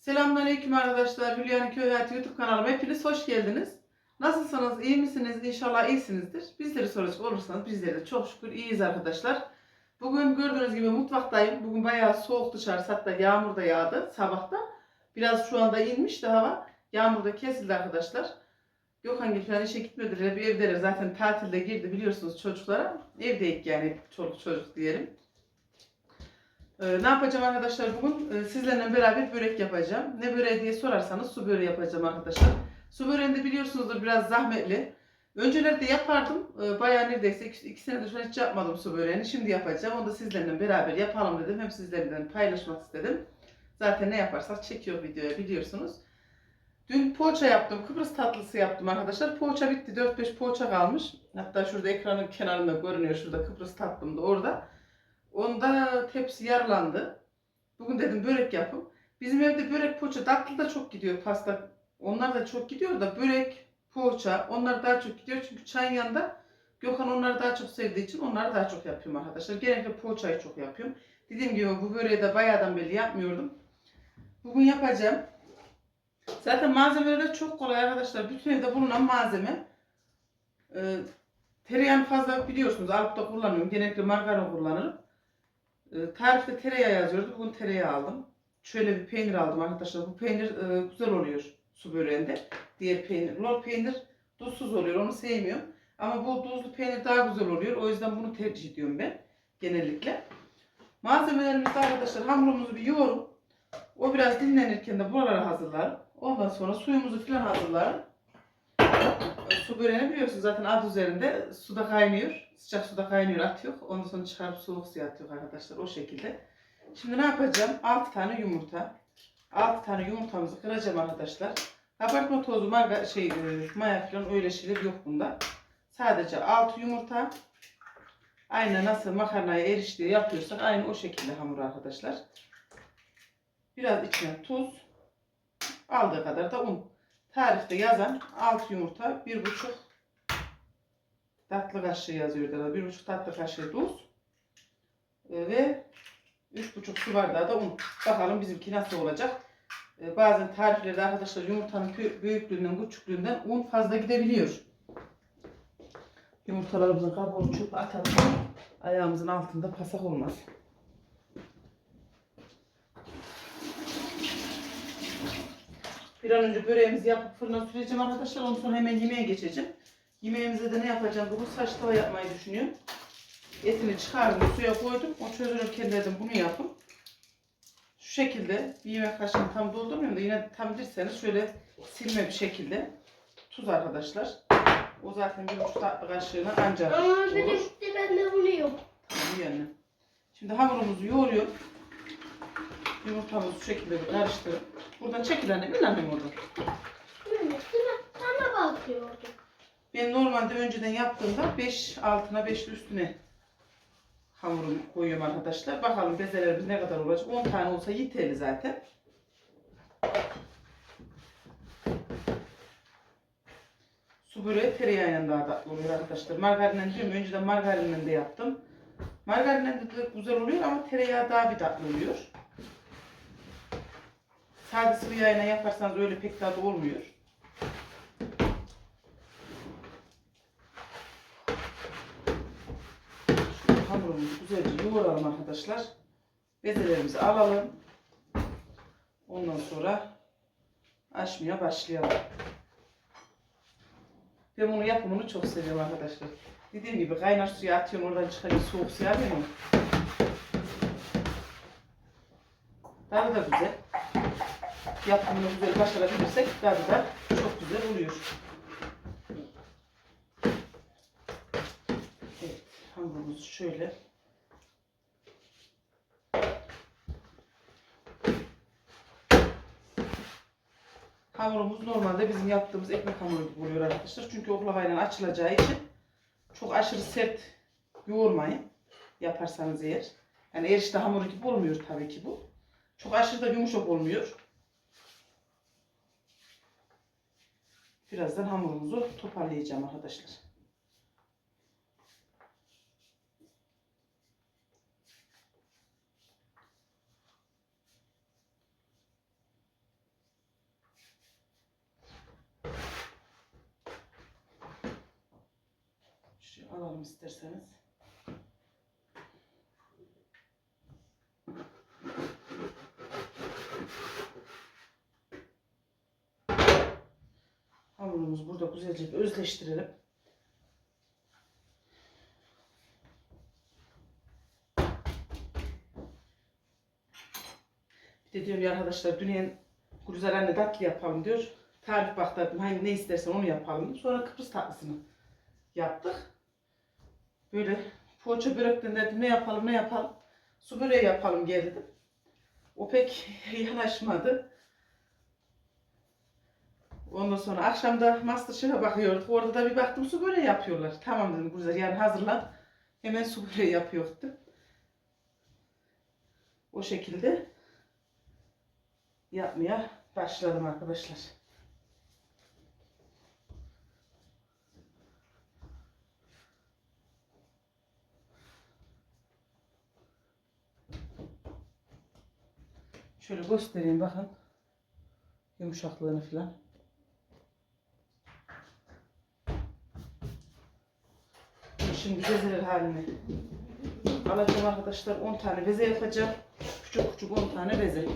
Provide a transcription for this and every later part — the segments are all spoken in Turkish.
Selamünaleyküm arkadaşlar. Hülya'nın Köy Hayatı YouTube kanalıma hepiniz hoş geldiniz. Nasılsınız? iyi misiniz? İnşallah iyisinizdir. Bizleri soracak olursanız bizleri de çok şükür iyiyiz arkadaşlar. Bugün gördüğünüz gibi mutfaktayım. Bugün bayağı soğuk dışarı hatta yağmur da yağdı sabahta. Biraz şu anda inmişti hava. Yağmur da kesildi arkadaşlar. Gökhan falan işe gitmediler. Bir evdeler. Zaten tatilde girdi biliyorsunuz çocuklara. Evdeyik yani çoluk çocuk diyelim. Ee, ne yapacağım arkadaşlar bugün? Ee, sizlerle beraber börek yapacağım. Ne böreği diye sorarsanız su böreği yapacağım arkadaşlar. Su böreğinde biliyorsunuzdur biraz zahmetli. Öncelerde yapardım. Ee, bayağı neredeyse iki, iki senedir falan hiç yapmadım su böreğini. Şimdi yapacağım. Onu da sizlerle beraber yapalım dedim. Hem sizlerle paylaşmak istedim. Zaten ne yaparsak çekiyor videoya biliyorsunuz. Dün poğaça yaptım. Kıbrıs tatlısı yaptım arkadaşlar. Poğaça bitti. 4-5 poğaça kalmış. Hatta şurada ekranın kenarında görünüyor. Şurada Kıbrıs tatlım da orada. Onda tepsi yarılandı. Bugün dedim börek yapın. Bizim evde börek, poğaça, tatlı da çok gidiyor pasta. Onlar da çok gidiyor da börek, poğaça onlar daha çok gidiyor. Çünkü çayın yanında Gökhan onları daha çok sevdiği için onları daha çok yapıyorum arkadaşlar. Genellikle poğaçayı çok yapıyorum. Dediğim gibi bu böreği de bayağıdan beri yapmıyordum. Bugün yapacağım. Zaten malzemeleri de çok kolay arkadaşlar. Bütün evde bulunan malzeme. Ee, tereyağını fazla biliyorsunuz alıp da kullanıyorum. Genellikle margarin kullanırım. Ee, tarifte tereyağı yazıyordu. Bugün tereyağı aldım. Şöyle bir peynir aldım arkadaşlar. Bu peynir e, güzel oluyor su böreğinde. Diğer peynir. Lor peynir tuzsuz oluyor. Onu sevmiyorum. Ama bu tuzlu peynir daha güzel oluyor. O yüzden bunu tercih ediyorum ben. Genellikle. Malzemelerimizi arkadaşlar hamurumuzu bir yoğurun. O biraz dinlenirken de buraları hazırlarım. Ondan sonra suyumuzu falan hazırlarım. Su böreğini biliyorsunuz zaten alt üzerinde suda kaynıyor. Sıcak suda kaynıyor atıyor. Ondan sonra çıkarıp soğuk suya atıyor arkadaşlar o şekilde. Şimdi ne yapacağım? 6 tane yumurta. 6 tane yumurtamızı kıracağım arkadaşlar. Kabartma tozu, marga, şey, e, maya falan öyle şeyler yok bunda. Sadece 6 yumurta. Aynı nasıl makarnaya eriştiği yapıyorsak aynı o şekilde hamur arkadaşlar. Biraz içine tuz. Aldığı kadar da un. Tarifte yazan 6 yumurta, 1,5 tatlı kaşığı yazıyor da 1,5 tatlı kaşığı tuz Ee, ve 3,5 su bardağı da un. Bakalım bizimki nasıl olacak. Ee, Bazen tariflerde arkadaşlar yumurtanın büyüklüğünden, küçüklüğünden un fazla gidebiliyor. Yumurtalarımızın kabuğunu çöpe atalım. Ayağımızın altında pasak olmaz. Bir an önce böreğimizi yapıp fırına süreceğim arkadaşlar. Ondan sonra hemen yemeğe geçeceğim. Yemeğimize de ne yapacağım? Bugün saç tava yapmayı düşünüyorum. Etini çıkardım, suya koydum. O çözülürken dedim bunu yapın. Şu şekilde bir yemek kaşığını tam doldurmuyorum da yine tam dirseniz şöyle silme bir şekilde. Tuz arkadaşlar. O zaten bir buçuk tatlı kaşığına ancak Ama olur. bir ben de bunu yok. Tamam yani. Şimdi hamurumuzu yoğuruyorum. Yumurtamızı şu şekilde bir karıştırıp. Buradan çekil annem. İn annem oradan. Evet, sana bakıyordum. Ben normalde önceden yaptığımda 5 altına 5 üstüne hamurumu koyuyorum arkadaşlar. Bakalım bezelerimiz ne kadar olacak. 10 tane olsa yeterli zaten. Su böreği tereyağıyla daha tatlı oluyor arkadaşlar. Margarinle diyorum. Önceden margarinle de yaptım. Margarinle de güzel oluyor ama tereyağı daha bir tatlı oluyor. Sade sıvı yağıyla yaparsanız öyle pek tadı olmuyor. Şöyle hamurumuzu güzelce yoğuralım arkadaşlar. Bezelerimizi alalım. Ondan sonra açmaya başlayalım. Ben bunu yapımını çok seviyorum arkadaşlar. Dediğim gibi kaynar suya atıyorum oradan çıkarıyor soğuk suya alıyorum. Tadı da güzel. Yapımını güzel başarabilirsek tadı da çok güzel oluyor. Evet, hamurumuzu şöyle Hamurumuz normalde bizim yaptığımız ekmek hamuru gibi oluyor arkadaşlar. Çünkü oklavayla açılacağı için çok aşırı sert yoğurmayın. Yaparsanız eğer. Yani erişte hamuru gibi olmuyor tabii ki bu. Çok aşırı da yumuşak olmuyor. Birazdan hamurumuzu toparlayacağım arkadaşlar. Alalım isterseniz. Hamurumuzu burada güzelce özleştirelim. Bir ya arkadaşlar dünyanın Gülizar anne tatlı yapalım diyor. Tarif. Hangi ne istersen onu yapalım. Sonra Kıbrıs tatlısını yaptık. Böyle poğaça börekten dedim ne yapalım ne yapalım. Su böreği yapalım gel dedim. O pek yanaşmadı. Ondan sonra akşam da Masterchef'e bakıyorduk. Orada da bir baktım su böreği yapıyorlar. Tamam dedim güzel yani hazırlan. Hemen su böreği yapıyordum. O şekilde yapmaya başladım arkadaşlar. Şöyle göstereyim bakın. Yumuşaklığını falan. Şimdi bezeler haline alacağım arkadaşlar. 10 tane beze yapacağım. Küçük küçük 10 tane beze.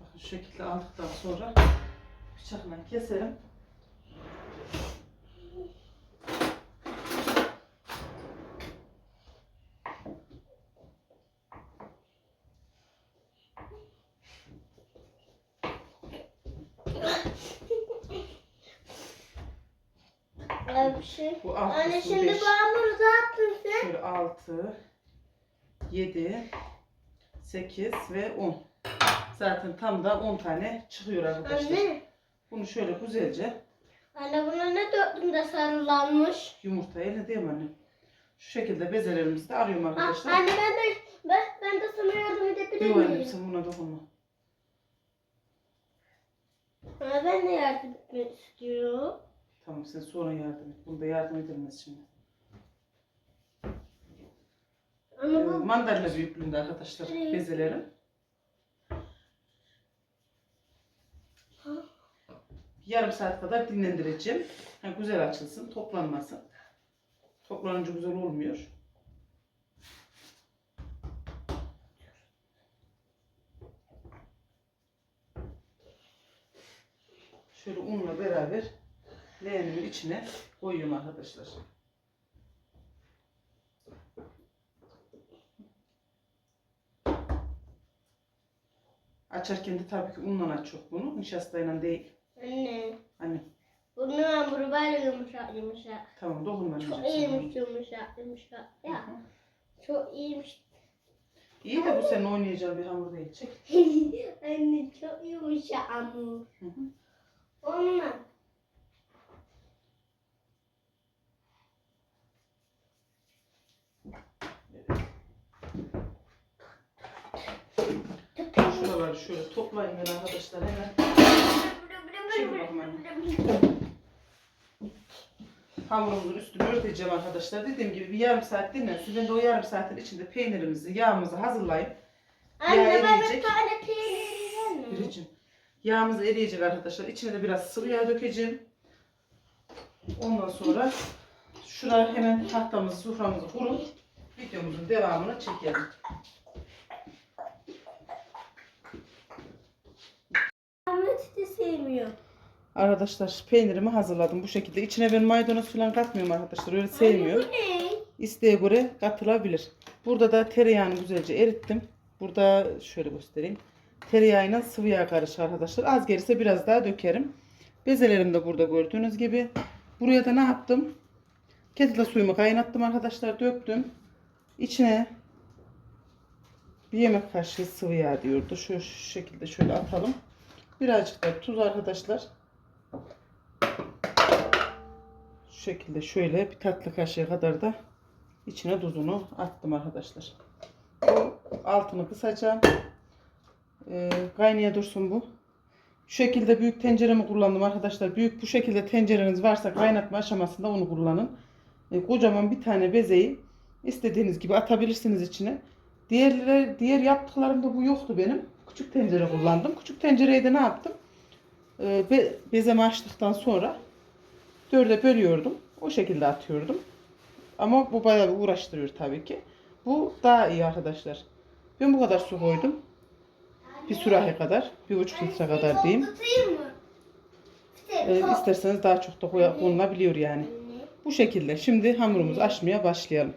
Bakın şu şekilde aldıktan sonra bıçakla keserim. Şey. Bu altı, Anne şimdi beş. bu hamuru sen? Şöyle 6, 7, 8 ve 10. Zaten tam da 10 tane çıkıyor arkadaşlar. Anne. Bunu şöyle güzelce Anne buna ne döktün de sarılanmış? yumurtaya ne diyeyim anne? Şu şekilde bezelerimizi de arıyorum Ha, arkadaşlar. anne ben de ben, ben de sana yardım edebilir Yok miyim? sen buna dokunma. Ha, ben de yardım etmek istiyorum. Tamam sen sonra yardım et. Bunda yardım edilmez şimdi. Ama Ee, bu mandalina büyüklüğünde arkadaşlar bezelerim. Yarım saat kadar dinlendireceğim. Ha, güzel açılsın, toplanmasın. Toplanınca güzel olmuyor. Şöyle unla beraber leğenimin içine koyuyorum arkadaşlar. Açarken de tabii ki unla aç yok bunu. Nişastayla değil. Anne. Hani Bunun hamuru böyle yumuşak yumuşak. tamam dokunmayacak. Çok iyiymiş yumuşak yumuşak. Ya çok iyiymiş. İyi de bu senin oynayacağın bir hamur değil. Çek. Anne çok yumuşak hamur. Hı hı. Onunla. Şuraları şöyle toplayın ben arkadaşlar hemen. Anne. Hamurumuzun üstünü örteceğim arkadaşlar. Dediğim gibi bir yarım saat dinlensin. Ben de o yarım saatin içinde peynirimizi, yağımızı hazırlayıp Anne bana bir eriyecek. tane peynir verir misin? Biricim. Yağımız eriyecek arkadaşlar. İçine de biraz sıvı yağ dökeceğim. Ondan sonra şuraya hemen tahtamızı, suframızı kurup videomuzun devamını çekelim. Ahmet de sevmiyor. Arkadaşlar peynirimi hazırladım bu şekilde. İçine ben maydanoz falan katmıyorum arkadaşlar. Öyle sevmiyorum. Anne? İsteğe göre katılabilir. Burada da tereyağını güzelce erittim. Burada şöyle göstereyim. Tereyağıyla sıvı yağ karışık arkadaşlar. Az gelirse biraz daha dökerim. Bezelerim de burada gördüğünüz gibi. Buraya da ne yaptım? Kettle'da suyumu kaynattım arkadaşlar. Döktüm. İçine bir yemek kaşığı sıvı yağ diyordu. Şu, şu şekilde şöyle atalım. Birazcık da tuz arkadaşlar. Şu şekilde şöyle bir tatlı kaşığı kadar da içine tuzunu attım arkadaşlar. Bu altını kısacağım. Ee, kaynaya dursun bu. Şu şekilde büyük tenceremi kullandım arkadaşlar. Büyük bu şekilde tencereniz varsa kaynatma aşamasında onu kullanın. Ee, kocaman bir tane bezeyi istediğiniz gibi atabilirsiniz içine. Diğerleri, diğer yaptıklarımda bu yoktu benim. Küçük tencere kullandım. Küçük tencereyi de ne yaptım? Ee, be, bezemi açtıktan sonra dörde bölüyordum. O şekilde atıyordum. Ama bu bayağı bir uğraştırıyor tabii ki. Bu daha iyi arkadaşlar. Ben bu kadar su koydum. Bir sürahi kadar. Bir buçuk litre kadar diyeyim. Ee, isterseniz daha çok da konulabiliyor yani. Bu şekilde. Şimdi hamurumuzu açmaya başlayalım.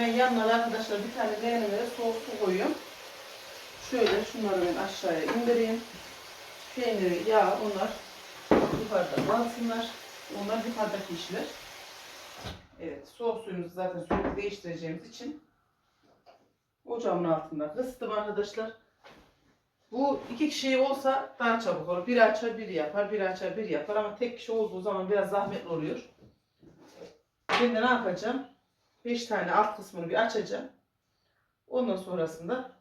Hemen yanına da arkadaşlar bir tane leğenime soğuk su koyuyorum. Şöyle şunları ben aşağıya indireyim. Peyniri, yağ onlar yukarıda kalsınlar. Onlar yukarıdaki işler. Evet soğuk suyumuzu zaten sürekli değiştireceğimiz için ocağımın altında kıstım arkadaşlar. Bu iki kişi olsa daha çabuk olur. Biri açar biri yapar, biri açar biri yapar ama tek kişi olduğu zaman biraz zahmetli oluyor. Şimdi ne yapacağım? 5 tane alt kısmını bir açacağım. Ondan sonrasında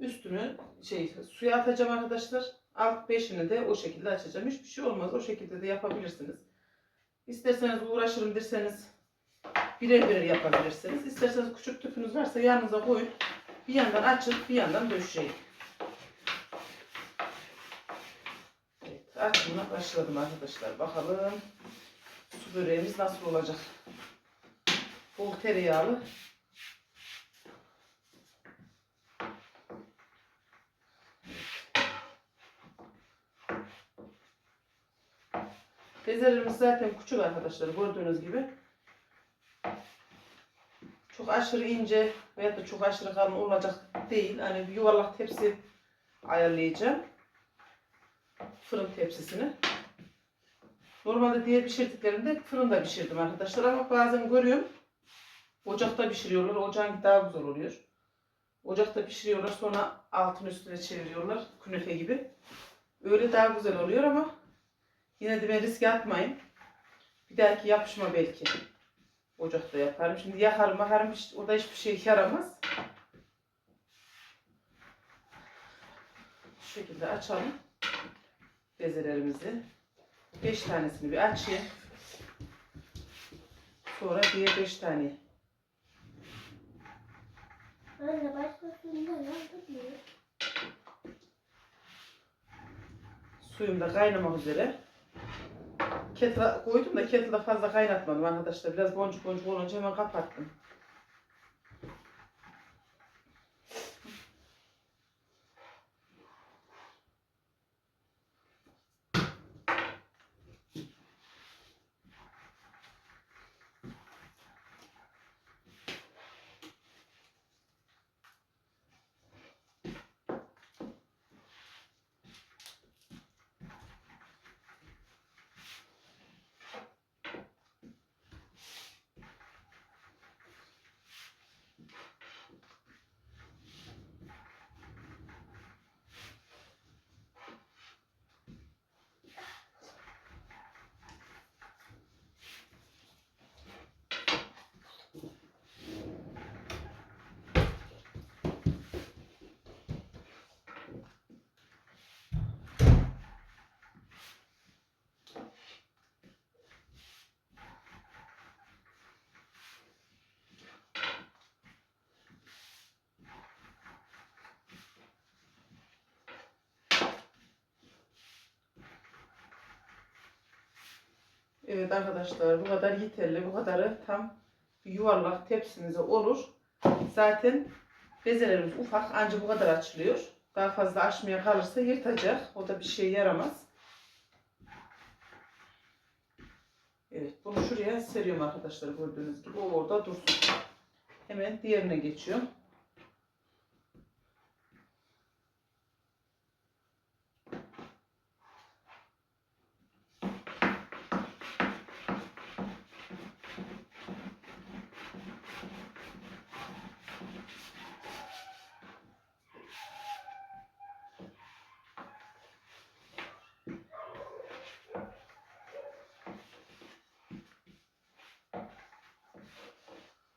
üstünü şey suya atacağım arkadaşlar. Alt beşini de o şekilde açacağım. Hiçbir şey olmaz. O şekilde de yapabilirsiniz. İsterseniz uğraşırım derseniz birer birer yapabilirsiniz. İsterseniz küçük tüpünüz varsa yanınıza koyun. Bir yandan açın, bir yandan döşeyin. Evet, açımına başladım arkadaşlar. Bakalım su böreğimiz nasıl olacak. Bol tereyağlı. Bezelerimiz zaten küçük arkadaşlar gördüğünüz gibi. Çok aşırı ince veya da çok aşırı kalın olacak değil. Hani yuvarlak tepsi ayarlayacağım. Fırın tepsisini. Normalde diğer pişirdiklerimde fırında pişirdim arkadaşlar ama bazen görüyorum ocakta pişiriyorlar. Ocağın daha güzel oluyor. Ocakta pişiriyorlar sonra altın üstüne çeviriyorlar künefe gibi. Öyle daha güzel oluyor ama yine de ben riske atmayın. Bir dahaki yapışma belki. Ocakta yaparım. Şimdi yakarım bakarım hiç, o da hiçbir şey yaramaz. Şu şekilde açalım bezelerimizi. 5 tanesini bir açayım. Sonra diğer 5 tane. Anne başkasında ne yapıyor? Suyum da kaynamak üzere. Kettle'a koydum da kettle'da fazla kaynatmadım arkadaşlar. Biraz boncuk boncuk olunca hemen kapattım. Evet arkadaşlar bu kadar yeterli. Bu kadarı tam yuvarlak tepsimize olur. Zaten bezelerimiz ufak ancak bu kadar açılıyor. Daha fazla açmaya kalırsa yırtacak. O da bir şey yaramaz. Evet bunu şuraya seriyorum arkadaşlar gördüğünüz gibi. O orada dursun. Hemen diğerine geçiyorum.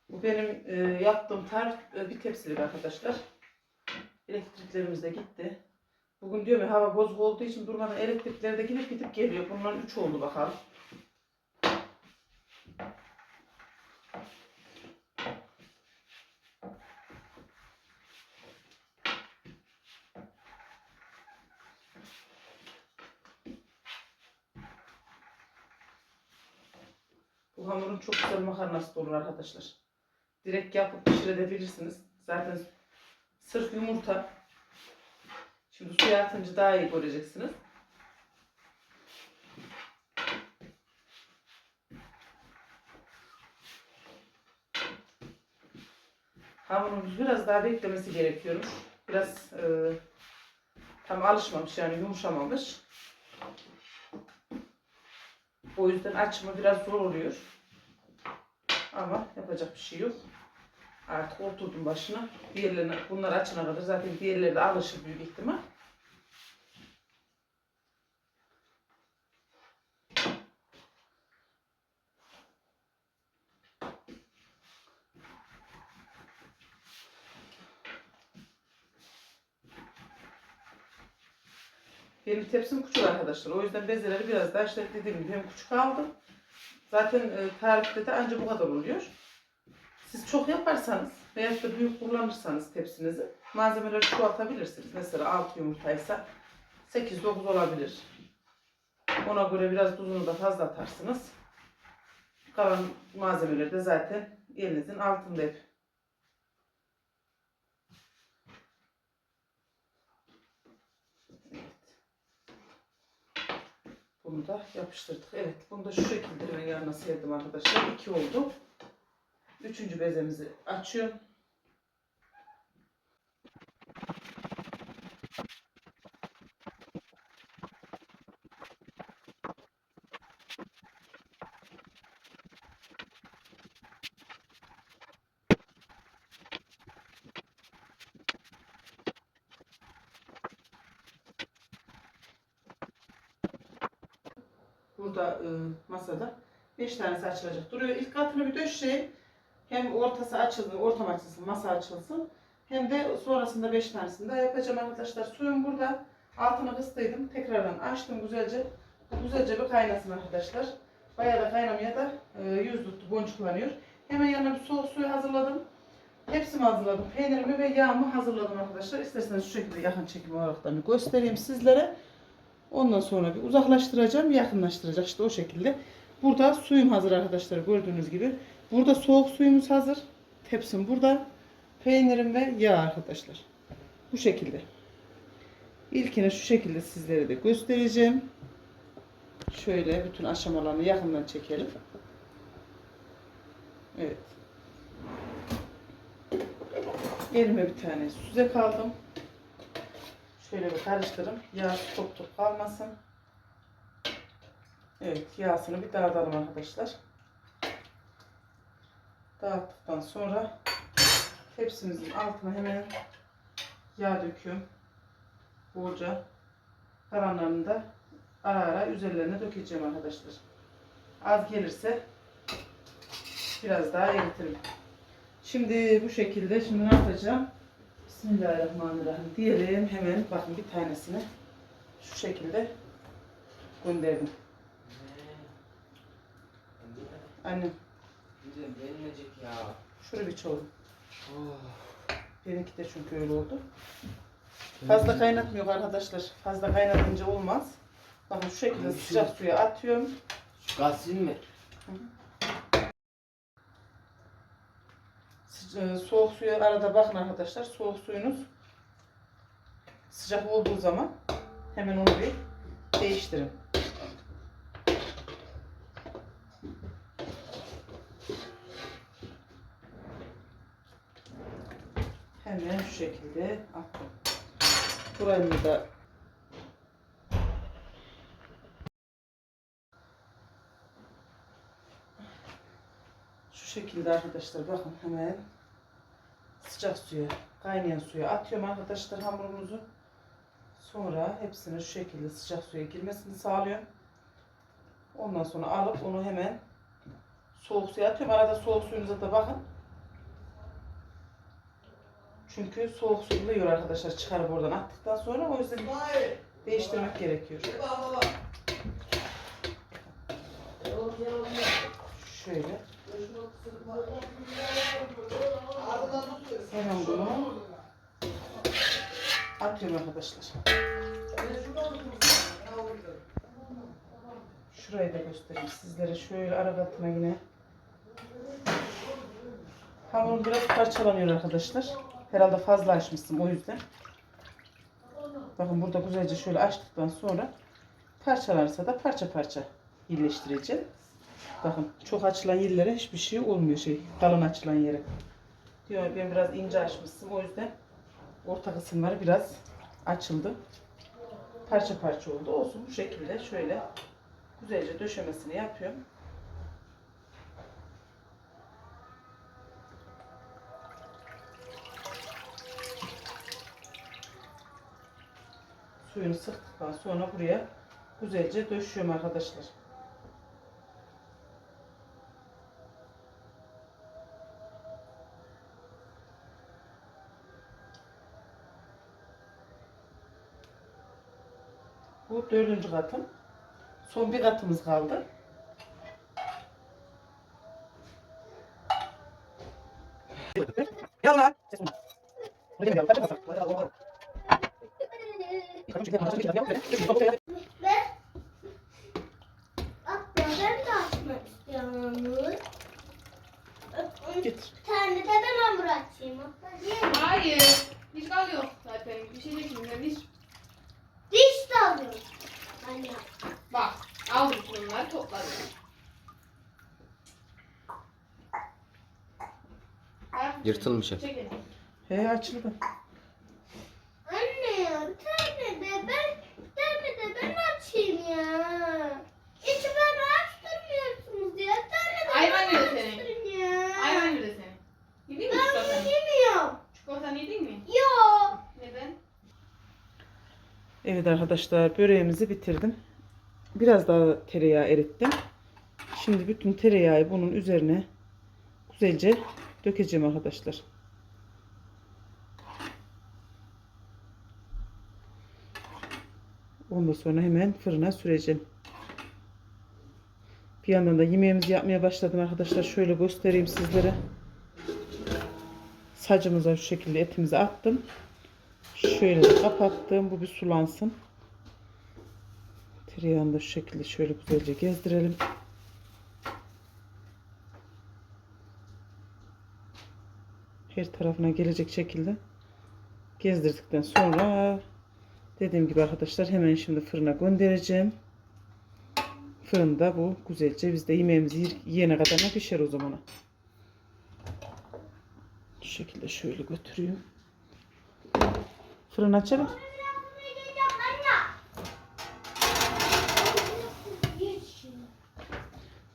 Bu benim e, yaptığım tarif e, bir tepsilik arkadaşlar. Elektriklerimiz de gitti. Bugün diyorum ya hava bozuk olduğu için durmadan elektrikler de gidip gidip geliyor. Bunların 3 oldu bakalım. Bu hamurun çok güzel makarnası da olur arkadaşlar. Direkt yapıp pişirebilirsiniz. Zaten sırf yumurta. Şimdi suya atınca daha iyi göreceksiniz. Hamurumuz biraz daha beklemesi gerekiyormuş. Biraz e, tam alışmamış yani yumuşamamış. O yüzden açımı biraz zor oluyor. Ama yapacak bir şey yok. Artık oturdum başına. Diğerlerine, bunlar açana kadar zaten diğerleri de alışır büyük ihtimal. Benim tepsim küçük arkadaşlar. O yüzden bezeleri biraz daha işte dediğim gibi hem küçük aldım. Zaten e, tarifte de ancak bu kadar oluyor. Siz çok yaparsanız veyahut da büyük kullanırsanız tepsinizi malzemeleri çoğaltabilirsiniz. Mesela 6 yumurtaysa 8-9 olabilir. Ona göre biraz tuzunu da fazla atarsınız. Kalan malzemeleri de zaten elinizin altında hep. Bunu da yapıştırdık. Evet, bunu da şu şekilde ben yanına serdim arkadaşlar. İki oldu. Üçüncü bezemizi açıyorum. Burada e, masada 5 tanesi açılacak duruyor. İlk katını bir döşeyim. Hem ortası açılsın, ortam açılsın, masa açılsın. Hem de sonrasında 5 tanesini daha yapacağım arkadaşlar. Suyum burada. Altını kıstıydım. Tekrardan açtım güzelce. Güzelce bir kaynasın arkadaşlar. Bayağı da kaynamaya da e, yüz tuttu, boncuklanıyor. Hemen yanına bir soğuk suyu hazırladım. Hepsini hazırladım. Peynirimi ve yağımı hazırladım arkadaşlar. İsterseniz şu şekilde yakın çekim olarak da göstereyim sizlere. Ondan sonra bir uzaklaştıracağım, yakınlaştıracak işte o şekilde. Burada suyum hazır arkadaşlar gördüğünüz gibi. Burada soğuk suyumuz hazır. Tepsim burada. Peynirim ve yağ arkadaşlar. Bu şekilde. İlkini şu şekilde sizlere de göstereceğim. Şöyle bütün aşamalarını yakından çekelim. Evet. Elime bir tane süze kaldım. Şöyle bir karıştırın. Yağ top top kalmasın. Evet yağsını bir dağıtalım arkadaşlar. Dağıttıktan sonra tepsimizin altına hemen yağ döküyorum. Bolca. Kalanlarını da ara ara üzerlerine dökeceğim arkadaşlar. Az gelirse biraz daha eritirim. Şimdi bu şekilde şimdi ne yapacağım? Bismillahirrahmanirrahim diyelim hemen bakın bir tanesini şu şekilde gönderdim. Annem Güzel beğenmeyecek ya. şuraya bir çoğu. Oh. Benimki de çünkü öyle oldu. Fazla kaynatmıyor arkadaşlar. Fazla kaynatınca olmaz. Bakın şu şekilde sıcak suya atıyorum. Şu gaz mi? Sıca- Soğuk suya arada bakın arkadaşlar. Soğuk suyunuz sıcak olduğu zaman hemen onu bir değiştirin. Hemen şu şekilde attım. Burayı da şu şekilde arkadaşlar bakın hemen sıcak suya kaynayan suya atıyorum arkadaşlar hamurumuzu. Sonra hepsini şu şekilde sıcak suya girmesini sağlıyorum. Ondan sonra alıp onu hemen soğuk suya atıyorum. Arada soğuk suyunuza da bakın. Çünkü soğuk su ılıyor arkadaşlar çıkarıp oradan attıktan sonra o yüzden değiştirmek gerekiyor. Şöyle. Hemen bunu atıyorum arkadaşlar. Şurayı da göstereyim sizlere. Şöyle ara katına yine. Hamur biraz parçalanıyor arkadaşlar. Herhalde fazla açmışsın o yüzden. Bakın burada güzelce şöyle açtıktan sonra parçalarsa da parça parça birleştireceğim. Bakın çok açılan yerlere hiçbir şey olmuyor şey. Kalın açılan yere. Diyor ben biraz ince açmışım o yüzden orta kısımları biraz açıldı. Parça parça oldu. Olsun bu şekilde şöyle güzelce döşemesini yapıyorum. Suyunu sıktıktan sonra buraya güzelce döşüyorum arkadaşlar. Dördüncü katım. Son bir katımız kaldı. İstiyorum. Getir. Bir tane de ben hamur açayım. Hayır. Hiç kal yok zaten. Bir şey değil şimdi. Bir Diş de alıyorum. Anne. bak. Aldım bunları topladım. Bak, Yırtılmış hep. He açıldı. Anne tane de ben tane de ben açayım ya. Hiç bana açtırmıyorsunuz ya. Tane de Hayvan ben yiyor seni. açtırın ya. Hayvan yürü seni. Yedin mi Ben çikolatanı? bunu yemiyorum. Çikolatanı yedin mi? Yok. Neden? Evet arkadaşlar böreğimizi bitirdim. Biraz daha tereyağı erittim. Şimdi bütün tereyağı bunun üzerine güzelce dökeceğim arkadaşlar. Ondan sonra hemen fırına süreceğim. Bir yandan da yemeğimizi yapmaya başladım arkadaşlar. Şöyle göstereyim sizlere. Sacımıza şu şekilde etimizi attım. Şöyle de kapattım. Bu bir sulansın. Tereyağını da şu şekilde şöyle güzelce gezdirelim. Her tarafına gelecek şekilde gezdirdikten sonra dediğim gibi arkadaşlar hemen şimdi fırına göndereceğim. Fırında bu güzelce biz yemeğimizi yiyene kadar pişer o zaman. Şu şekilde şöyle götürüyorum. Fırın açalım.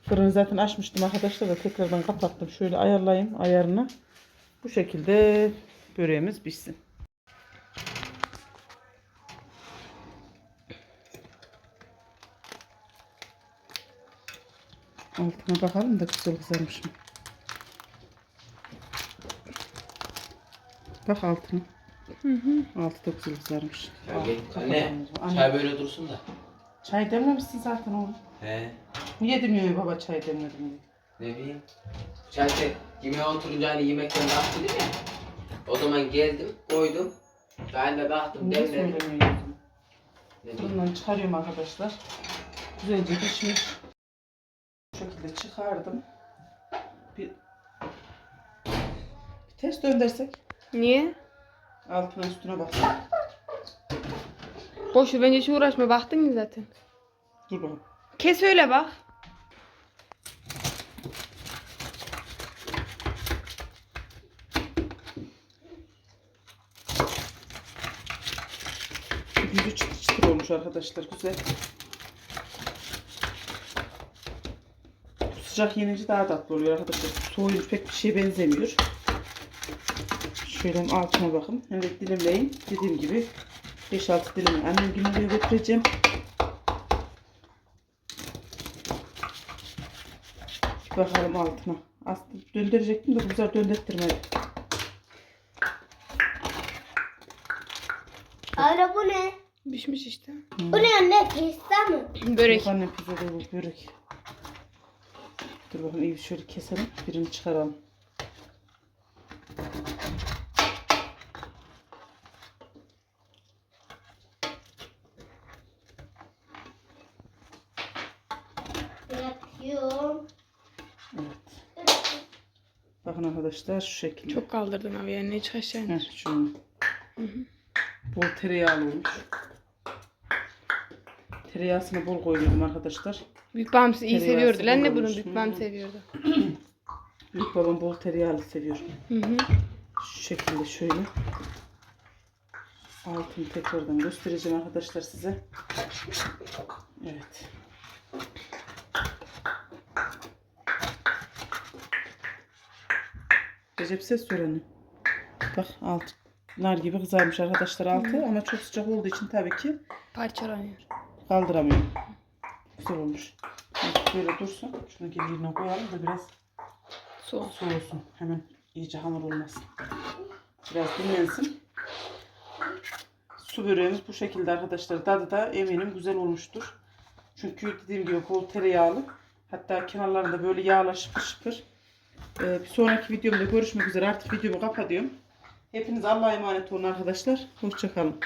Fırını zaten açmıştım arkadaşlar da tekrardan kapattım. Şöyle ayarlayayım ayarını. Bu şekilde böreğimiz pişsin. Altına bakalım da güzel kızarmış mı? Bak altına. Altı da güzel kızarmış. Ya anne, zaman. Çay böyle dursun da. Çay demlemişsin zaten oğlum. He. Niye demiyor baba çay demledim diye. Ne bileyim. Çay te, yemeğe oturunca hani yemekten kalktı değil mi? O zaman geldim, koydum. Ben de kalktım, Niye demledim. söylemiyorsun? Ne bileyim. Fırından çıkarıyorum arkadaşlar. Güzelce pişmiş. Bu şekilde çıkardım. Bir, bir ters döndürsek. Niye? Altına üstüne bak. Boş ver bence hiç uğraşma. Baktın mı zaten? Dur bakalım. Kes öyle bak. Olmuş arkadaşlar. Güzel. Sıcak yenince daha tatlı oluyor arkadaşlar. Soğuyunca pek bir şeye benzemiyor. Şöyle altına bakın. De dilimleyin. Dediğim gibi 5-6 dilim annem günlüğe götüreceğim. Bakalım altına. Aslında döndürecektim de bu güzel döndürtmedim. Ara ne? Pişmiş işte. Bu ne anne? Pizza mı? Börek. Yok annem pizza değil bu börek. Dur bakın iyi şöyle keselim. Birini çıkaralım. Evet. Bakın arkadaşlar şu şekilde. Çok kaldırdın abi yani hiç aşağı indir. Heh, şunu. Bol tereyağlı olmuş. Tereyağısını bol koyuyordum arkadaşlar. Büyük babam iyi Tereyağısı seviyordu. Lan ne bol bunu olmuş. büyük babam Hı. seviyordu. Büyük babam bol tereyağlı seviyor. Hı hı. Şu şekilde şöyle. Altını tekrardan göstereceğim arkadaşlar size. Evet. Recep ses söyleni. Bak alt nar gibi kızarmış arkadaşlar altı ama çok sıcak olduğu için tabii ki Parçalanıyor. Kaldıramıyorum. Güzel olmuş. Böyle dursun. Şunu gibi yerine koyalım da biraz soğusun. Hemen iyice hamur olmasın. Biraz dinlensin. Su böreğimiz bu şekilde arkadaşlar. Tadı da eminim güzel olmuştur. Çünkü dediğim gibi bol tereyağlı. Hatta kenarlarında böyle yağla şıpır şıpır. Ee, bir sonraki videomda görüşmek üzere. Artık videomu kapatıyorum. Hepiniz Allah'a emanet olun arkadaşlar. Hoşçakalın.